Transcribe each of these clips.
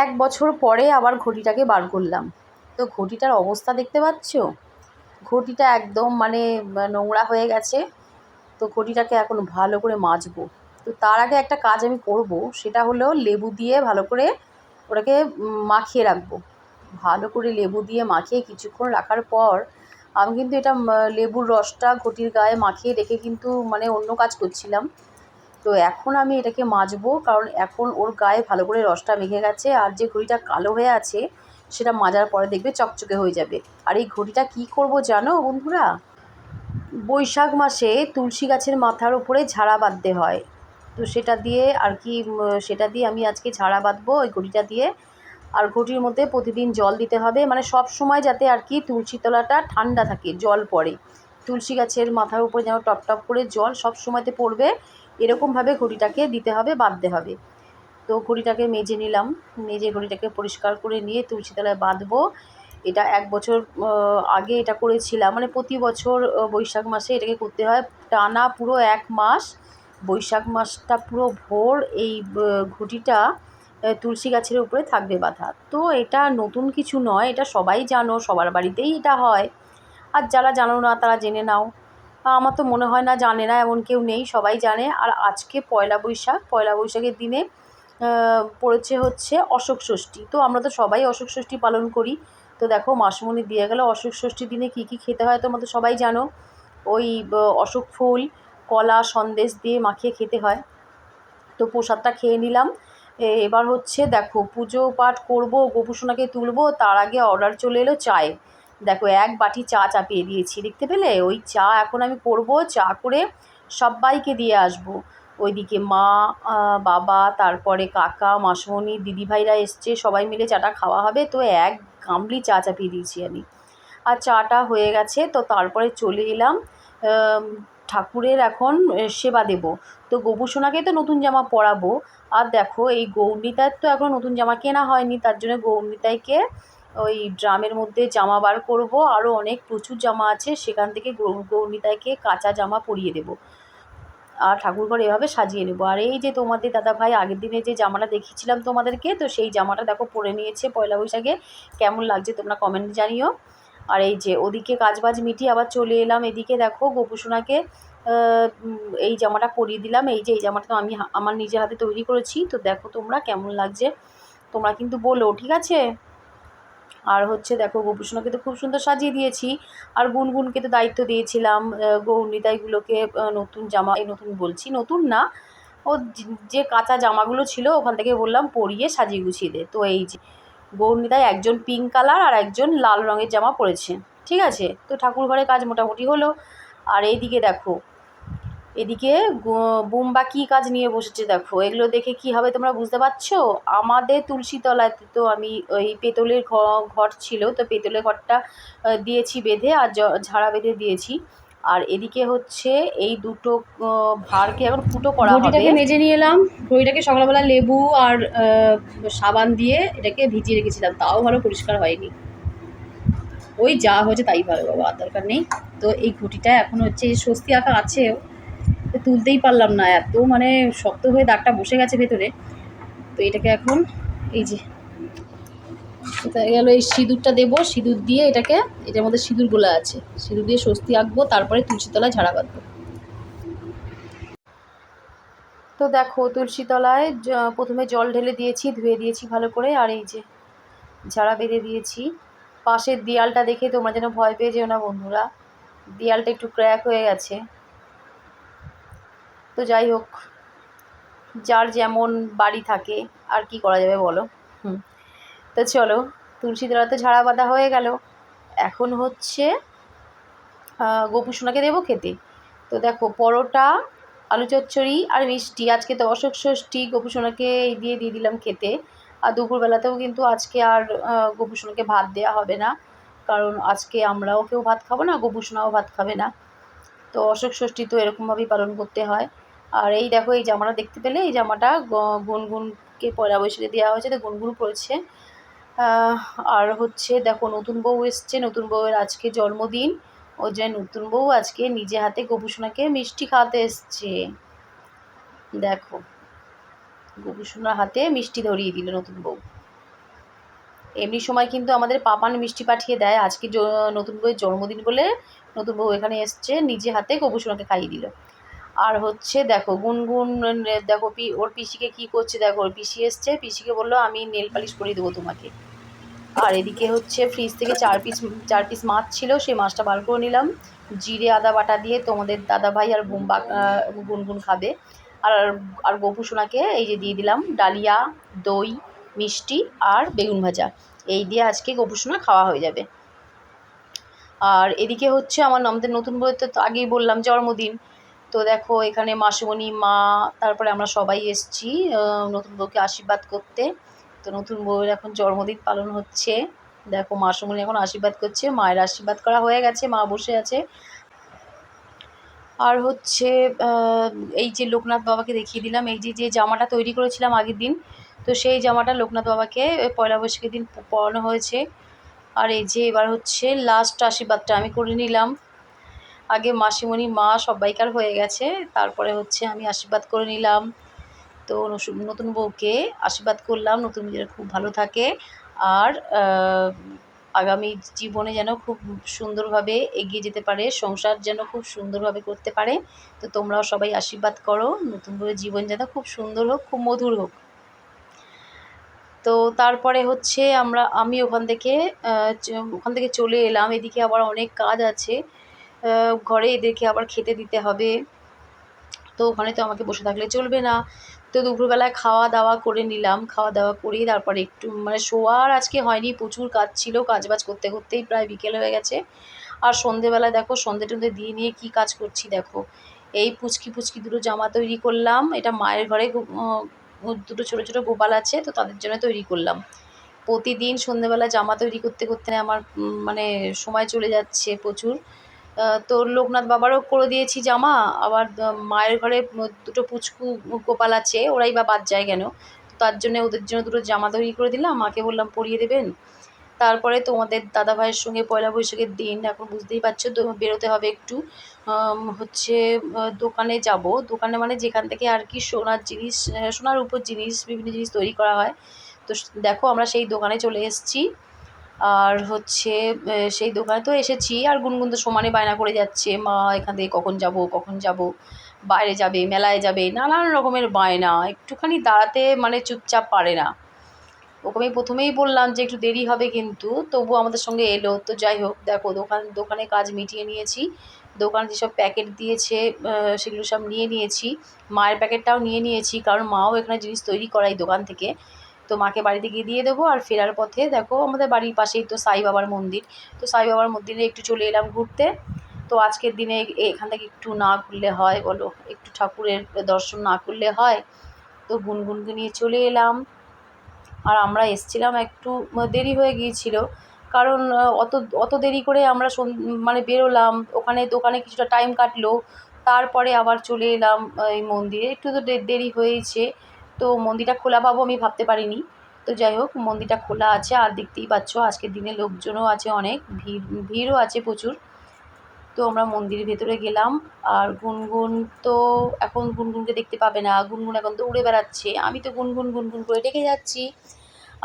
এক বছর পরে আবার ঘটিটাকে বার করলাম। তো ঘটিটার অবস্থা দেখতে পাচ্ছ? ঘটিটা একদম মানে নোংরা হয়ে গেছে। তো ঘটিটাকে এখন ভালো করে মাজবো। তো তার আগে একটা কাজ আমি করব, সেটা হলো লেবু দিয়ে ভালো করে ওটাকে মাখিয়ে রাখব। ভালো করে লেবু দিয়ে মাখিয়ে কিছুক্ষণ রাখার পর, আমি কিন্তু এটা লেবুর রসটা ঘটির গায়ে মাখিয়ে রেখে কিন্তু মানে অন্য কাজ করছিলাম। তো এখন আমি এটাকে মাজবো, কারণ এখন ওর গায়ে ভালো করে রসটা মেখে গেছে, আর যে ঘড়িটা কালো হয়ে আছে সেটা মাজার পরে দেখবে চকচকে হয়ে যাবে। আর এই ঘড়িটা কি করব জানো বন্ধুরা? বৈশাখ মাসে তুলসী গাছের মাথার উপরে ঝাড়া বাঁধতে হয়। তো সেটা দিয়ে আর কি সেটা দিয়ে আমি আজকে ঝাড়া বাঁধবো ওই ঘড়িটা দিয়ে। আর ঘটির মধ্যে প্রতিদিন জল দিতে হবে মানে সব সময় যাতে আর কি তুলসী তলাটা ঠান্ডা থাকে, জল পড়ে। তুলসী গাছের মাথার উপরে যেন টপ টপ করে জল সব সময়তে পড়বে এরকমভাবে ঘড়িটাকে দিতে হবে, বাঁধতে হবে। তো ঘড়িটাকে মেজে নিলাম। মেজে ঘড়িটাকে পরিষ্কার করে নিয়ে তুলসী তলায় বাঁধবো। এটা এক বছর আগে এটা করেছিলাম। মানে প্রতি বছর বৈশাখ মাসে এটাকে করতে হয়। টানা পুরো এক মাস, বৈশাখ মাসটা পুরো ভোর এই ঘটিটা তুলসী গাছের উপরে থাকবে বাঁধা। তো এটা নতুন কিছু নয়, এটা সবাই জানো, সবার বাড়িতেই এটা হয়। আর যারা জানো না, তারা জেনে নাও। আমার তো মনে হয় না, জানে না, এমন কেউ নেই, সবাই জানে। আর আজকে পয়লা বৈশাখ, পয়লা বৈশাখের দিনে পড়েছে হচ্ছে অশোক ষষ্ঠী। তো আমরা তো সবাই অশোক ষষ্ঠী পালন করি। তো দেখো, মাসমণি দিয়ে গেল অশোক ষষ্ঠীর দিনে কী কী খেতে হয় তোমরা তো সবাই জানো। ওই অশোক ফুল, কলা, সন্দেশ দিয়ে মাখিয়ে খেতে হয়। তো প্রসাদটা খেয়ে নিলাম। এবার হচ্ছে দেখো, পুজো পাঠ করব, গোপুসোনাকে তুলবো, তার আগে অর্ডার চলে এলো চায়ে দেখো, এক বাটি চা চাপিয়ে দিয়েছি। দেখতে পেলে? ওই চা এখন আমি করব, চা করে সবাইকে দিয়ে আসব। ওইদিকে মা বাবা, তারপরে কাকা, মাসমণি, দিদিভাইরা এসছে, সবাই মিলে চাটা খাওয়া হবে। তো এক গামলি চা চাপিয়ে দিয়েছি আমি। আর চাটা হয়ে গেছে, তো তারপরে চলে এলাম ঠাকুরের এখন সেবা দেব। তো গোপুসোনাকে তো নতুন জামা পরাবো। আর দেখো, এই গৌরনীতার তো এখন নতুন জামা কেনা হয়নি, তার জন্য গৌরনীতাইকে ওই ড্রামের মধ্যে জামা বার করব। আরও অনেক প্রচুর জামা আছে, সেখান থেকে গৌরনীতাইকে কাঁচা জামা পরিয়ে দেবো। আর ঠাকুরঘর এভাবে সাজিয়ে নেব। আর এই যে তোমাদের দাদা ভাই আগের দিনে যে জামাটা দেখিয়েছিলাম তোমাদেরকে, তো সেই জামাটা দেখো পরে নিয়েছে পয়লা বৈশাখে। কেমন লাগছে তোমরা কমেন্ট জানিও। আর এই যে ওদিকে কাজবাজ মিটিয়ে আবার চলে এলাম। এদিকে দেখো গোপুসোনাকে এই জামাটা পরিয়ে দিলাম। এই যে, এই জামাটা তো আমি আমার নিজের হাতে তৈরি করেছি। তো দেখো তোমরা কেমন লাগছে। তোমরা কিন্তু বলো, ঠিক আছে? আর হচ্ছে দেখো গোপুসোনাকে তো খুব সুন্দর সাজিয়ে দিয়েছি। আর গুনগুনকে তো দায়িত্ব দিয়েছিলাম গৌরনিতাইগুলোকে নতুন জামা, এই নতুন বলছি, নতুন না। ও যে কাঁচা জামাগুলো ছিল, ওখান থেকে বললাম পরিয়ে সাজিয়ে গুছিয়ে দে। তো এই যে, গৌরনিতাই একজন পিঙ্ক কালার আর একজন লাল রঙের জামা পরেছে। ঠিক আছে? তো ঠাকুর ঘরে কাজ মোটামুটি হলো। আর এইদিকে দেখো এদিকে বুম্বা কী কাজ নিয়ে বসেছে দেখো। এগুলো দেখে কি হবে তোমরা বুঝতে পারছ? আমাদের তুলসী তলাতে তো আমি ওই পেতলের ঘর ছিল, তো পেতলের ঘরটা দিয়েছি বেঁধে আর ঝাড়া বেঁধে দিয়েছি। আর এদিকে হচ্ছে এই দুটো ভাড়কে এখন ফুটো করা হবে। মেজে নিয়ে এলাম। ঘড়িটাকে সকালবেলা লেবু আর সাবান দিয়ে এটাকে ভিজিয়ে রেখেছিলাম। তাও ভালো পরিষ্কার হয়নি। ওই যা হয়েছে তাই ভালো বাবা দরকার নেই। তো এই ঘটিটা এখন হচ্ছে স্বস্তি আঁকা আছেও। তুলতেই পারলাম না, এত মানে শক্ত হয়ে দাগটা বসে গেছে ভেতরে। তো এটাকে এখন এই যে গেল এই সিঁদুরটা দেবো, সিঁদুর দিয়ে এটাকে, এটার মধ্যে সিঁদুর গোলা আছে। সিঁদুর দিয়ে স্বস্তি আঁকবো, তারপরে তুলসীতলায় ঝাড়া বাঁধবো। তো দেখো তুলসীতলায় প্রথমে জল ঢেলে দিয়েছি, ধুয়ে দিয়েছি ভালো করে, আর এই যে ঝাড়া বেঁধে দিয়েছি। পাশের দেয়ালটা দেখে তোমরা যেন ভয় পেয়ে যেও না বন্ধুরা। দেয়ালটা একটু ক্র্যাক হয়ে গেছে। তো যাই হোক, যার যেমন বাড়ি থাকে, আর কি করা যাবে বলো? হুম। তো চলো তুলসী তো ঝাড়া বাঁধা হয়ে গেল। এখন হচ্ছে গোপুসোনাকে দেবো খেতে। তো দেখো, পরোটা, আলু চচ্চড়ি আর মিষ্টি। আজকে তো অশোক ষষ্ঠী, গোপুসোনাকে দিয়ে দিয়ে দিলাম খেতে। আর দুপুরবেলাতেও কিন্তু আজকে আর গোপুসোনাকে ভাত দেওয়া হবে না। কারণ আজকে আমরাও কেউ ভাত খাব না, গোপুসোনাও ভাত খাবে না। তো অশোক ষষ্ঠী তো এরকমভাবেই পালন করতে হয়। আর এই দেখো, এই জামাটা দেখতে পেলে? এই জামাটা গুনগুনকে পয়লা বৈশাখে দেওয়া হয়েছে, তো গুনগুন পড়েছে আর হচ্ছে দেখো, নতুন বউ এসছে, নতুন বউয়ের আজকে জন্মদিন। ও যে নতুন বউ আজকে নিজে হাতে গোপুসোনাকে মিষ্টি খাওয়াতে এসছে। দেখো, গোপুসোনার হাতে মিষ্টি ধরিয়ে দিল নতুন বউ। এমনি সময় কিন্তু আমাদের পাপান মিষ্টি পাঠিয়ে দেয়। আজকে নতুন বউয়ের জন্মদিন বলে নতুন বউ এখানে এসছে, নিজে হাতে গোপুসোনাকে খাইয়ে দিল। আর হচ্ছে দেখো, গুনগুন দেখো পি, ওর পিসিকে কি করছে দেখো, ওর পিসি এসছে, পিসিকে বলল, আমি নেল পালিশ করিয়ে দেবো তোমাকে। আর এদিকে হচ্ছে ফ্রিজ থেকে চার পিস চার পিস মাছ ছিল, সেই মাছটা বার করে নিলাম। জিরে, আদা বাটা দিয়ে তোমাদের দাদা ভাই আর গুম বা- গুনগুন খাবে। আর আর গোপু সোনাকে এই যে দিয়ে দিলাম, ডালিয়া, দই, মিষ্টি আর বেগুন ভাজা। এই দিয়ে আজকে গোপু সোনা খাওয়া হয়ে যাবে। আর এদিকে হচ্ছে আমার আমাদের নতুন বইয়ের তো আগেই বললাম, জন্মদিন। তো দেখো, এখানে মাসুমণি, মা, তারপরে আমরা সবাই এসছি নতুন বউকে আশীর্বাদ করতে। তো নতুন বউয়ের এখন জন্মদিন পালন হচ্ছে। দেখো, মাসুমণি এখন আশীর্বাদ করছে, মায়ের আশীর্বাদ করা হয়ে গেছে, মা বসে আছে। আর হচ্ছে এই যে লোকনাথ বাবাকে দেখিয়ে দিলাম, এই যে যে জামাটা তৈরি করেছিলাম আগের দিন, তো সেই জামাটা লোকনাথ বাবাকে পয়লা বৈশাখের দিন পরানো হয়েছে। আর এই যে, এবার হচ্ছে লাস্ট আশীর্বাদটা আমি করে নিলাম। আগে মাসিমণি, মা সবাইকার হয়ে গেছে। তারপরে হচ্ছে আমি আশীর্বাদ করে নিলাম। তো নতুন বউকে আশীর্বাদ করলাম, নতুন যেন খুব ভালো থাকে। আর আগামী জীবনে যেন খুব সুন্দরভাবে এগিয়ে যেতে পারে, সংসার যেন খুব সুন্দরভাবে করতে পারে। তো তোমরাও সবাই আশীর্বাদ করো, নতুন বউয়ের জীবন যেন খুব সুন্দর হোক, খুব মধুর হোক। তো তারপরে হচ্ছে আমরা আমি ওখান থেকে ওখান থেকে চলে এলাম। এদিকে আবার অনেক কাজ আছে। ঘরে এদেরকে আবার খেতে দিতে হবে। তো ওখানে তো আমাকে বসে থাকলে চলবে না। তো দুপুরবেলায় খাওয়া দাওয়া করে নিলাম। খাওয়া দাওয়া করে তারপরে একটু মানে শোয়ার আজকে হয়নি, প্রচুর কাজ ছিল কাজ বাজ করতে করতেই প্রায় বিকেল হয়ে গেছে। আর সন্ধেবেলায় দেখো, সন্ধে টন্ধে দিয়ে নিয়ে কি কাজ করছি দেখো। এই পুচকি পুচকি দুটো জামা তৈরি করলাম। এটা মায়ের ঘরে দুটো ছোটো ছোটো গোপাল আছে, তো তাদের জন্য তৈরি করলাম। প্রতিদিন সন্ধেবেলা জামা তৈরি করতে করতে আমার মানে সময় চলে যাচ্ছে প্রচুর। তো লোকনাথ বাবারও করে দিয়েছি জামা, আবার মায়ের ঘরে দুটো পুচকু গোপাল আছে, ওরাই বা বাদ যায় কেন? তার জন্য ওদের জন্য দুটো জামা তৈরি করে দিলাম, মাকে বললাম পরিয়ে দেবেন। তারপরে তোমাদের দাদা ভাইয়ের সঙ্গে পয়লা বৈশাখের দিন, এখন বুঝতেই পারছ বেরোতে হবে একটু। হচ্ছে দোকানে যাব। দোকানে মানে যেখান থেকে আর কি সোনার জিনিস, সোনার উপর জিনিস, বিভিন্ন জিনিস তৈরি করা হয়। তো দেখো আমরা সেই দোকানে চলে এসেছি। আর হচ্ছে সেই দোকানে তো এসেছি। আর গুনগুন তো সমানে বায়না করে যাচ্ছে, মা, এখান থেকে কখন যাব কখন যাব? বাইরে যাবে, মেলায় যাবে? নানান রকমের বায়না, একটুখানি দাঁড়াতে মানে চুপচাপ পারে না। ওকে আমি প্রথমেই বললাম যে, একটু দেরি হবে কিন্তু তবু আমাদের সঙ্গে এলো। তো যাই হোক, দেখো, দোকান, দোকানে কাজ মিটিয়ে নিয়েছি। দোকান যেসব প্যাকেট দিয়েছে সেগুলো সব নিয়ে নিয়েছি। মায়ের প্যাকেটটাও নিয়ে নিয়েছি, কারণ মাও এখানে জিনিস তৈরি করাই দোকান থেকে। তো মাকে বাড়িতে গিয়ে দিয়ে দেবো আর ফেরার পথে দেখো আমাদের বাড়ির পাশেই তো সাই বাবার মন্দির। তো সাই বাবার মন্দিরে একটু চলে এলাম ঘুরতে। তো আজকের দিনে এখান থেকে একটু না ঘুরলে হয় বলো? একটু ঠাকুরের দর্শন না করলে হয়? তো গুনগুনকে নিয়ে চলে এলাম। আর আমরা এসছিলাম একটু দেরি হয়ে গিয়েছিল। কারণ অত অত দেরি করে আমরা মানে বেরোলাম। ওখানে দোকানে কিছুটা টাইম কাটলো। তারপরে আবার চলে এলাম এই মন্দিরে। একটু তো দেরি হয়েছে। তো মন্দিরটা খোলা পাবো আমি ভাবতে পারিনি। তো যাই হোক, মন্দিরটা খোলা আছে, আর দেখতেই পাচ্ছ আজকের দিনে লোকজনও আছে অনেক, ভিড়, ভিড়ও আছে প্রচুর। তো আমরা মন্দিরের ভেতরে গেলাম, আর গুনগুন তো এখন গুনগুনকে দেখতে পাবে না। গুনগুন এখন তো উড়ে বেড়াচ্ছে। আমি তো গুনগুন গুনগুন করে ডেকে যাচ্ছি।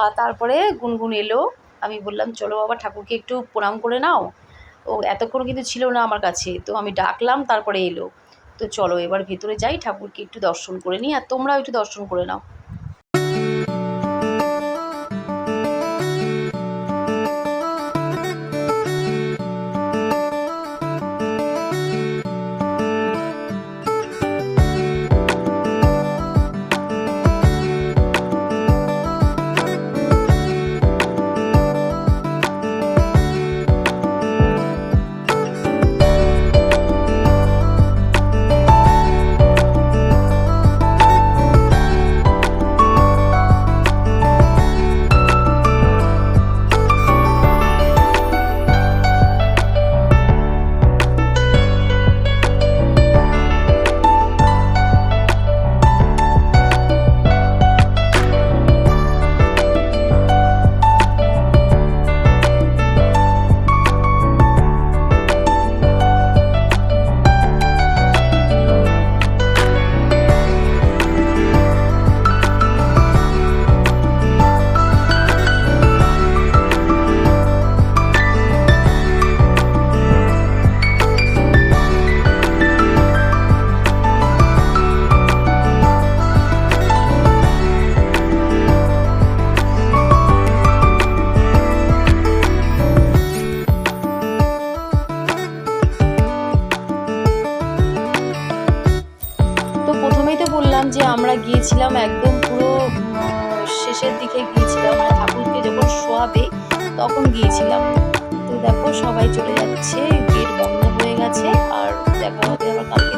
আর তারপরে গুনগুন এলো। আমি বললাম, চলো বাবা, ঠাকুরকে একটু প্রণাম করে নাও। ও এতক্ষণ কিন্তু ছিল না আমার কাছে। তো আমি ডাকলাম, তারপরে এলো। তো চলো এবার ভেতরে যাই, ঠাকুরকে একটু দর্শন করে নিই, আর তোমরাও একটু দর্শন করে নাও। আমরা গিয়েছিলাম একদম পুরো শেষের দিকে গিয়েছিলাম মানে ঠাকুরকে যখন শোয়াবে তখন গিয়েছিলাম। তো দেখো সবাই চলে যাচ্ছে, গেট বন্ধ হয়ে গেছে, আর দেখা হবে আবার কালকে।